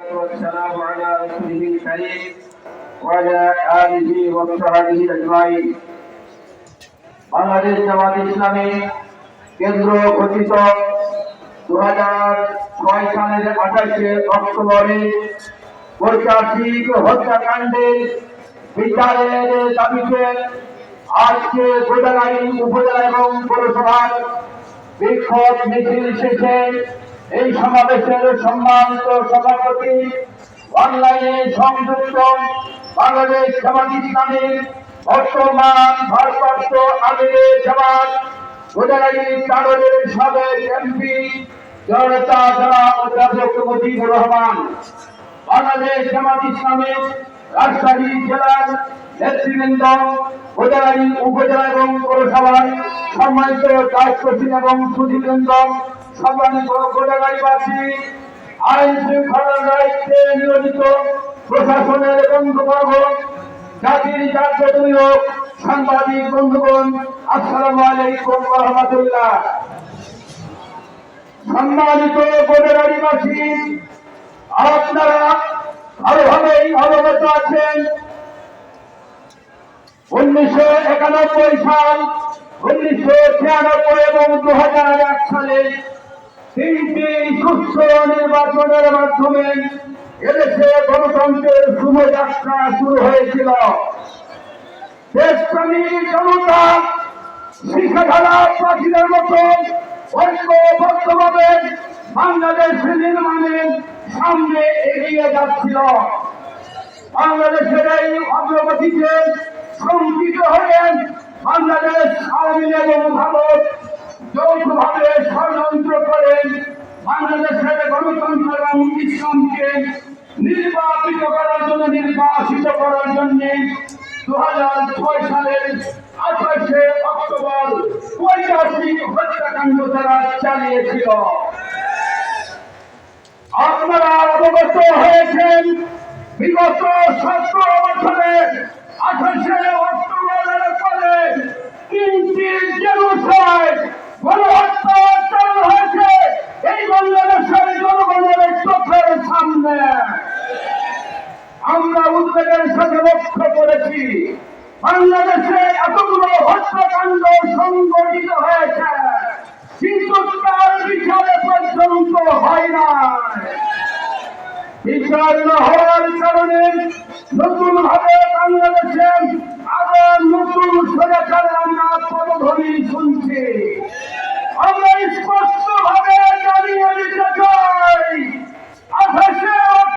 والسلام على رسوله الكريم وعلى آله وصحبه أجمعين বাংলাদেশ জামাত ইসলামী কেন্দ্র ঘোষিত দু হাজার ছয় সালের আঠাশে অক্টোবরে ঐতিহাসিক হত্যাকাণ্ডে বিচারের দাবিতে আজকে গোদাগাড়ি উপজেলা এবং পৌরসভার বিক্ষোভ মিছিল শেষে এই সমাবেশের সম্মানিত সভাপতি, অনলাইনে সংযুক্ত বাংলাদেশ জামাত ইসলামের বর্তমান ভারপ্রাপ্ত আমিরের জামাত এমপি বাংলাদেশ উপজেলা এবং পৌরসভার সম্মানিত দায়িত্বশীল এবং সুধীবৃন্দ সম্মানিত গোদাগাড়িবাসী, আইন শৃঙ্খলার দায়িত্বে নিয়োজিত প্রশাসনের বন্ধুবর্গ জাতির জাতীয় সাংবাদিক বন্ধুগণ আলাইকুম রহমতুল্লাহ। সম্মানিত আপনারা অবগত আছেন। উনিশশো একানব্বই সাল, উনিশশো ছিয়ানব্বই এবং দু হাজার এক সালে তিনটি নির্বাচনের মাধ্যমে এদেশে গণতন্ত্রের শুভযাত্রা শুরু হয়েছিল। প্রাচীনের মতো ঐক্যবদ্ধভাবে বাংলাদেশ নির্মাণের সামনে এগিয়ে যাচ্ছিল। বাংলাদেশের এই অগ্রগতিতে শঙ্কিত হয়ে বাংলাদেশ আওয়ামী লীগ এবং জন্য দু সালের আঠাশে অক্টোবর ঐতিহাসিক হত্যাকাণ্ড তারা চালিয়েছিল। আপনারা অবগত হয়েছেন, বিগত আঠাশে অক্টোবরের আমরা উদ্বেগের সাথে লক্ষ্য করেছি। বাংলাদেশে এতগুলো হত্যাকাণ্ড সংগঠিত হয়েছে, কিন্তু তার বিচারে পর্যন্ত হয় না বিচার না হওয়ার কারণে নতুন ভাবে বাংলাদেশে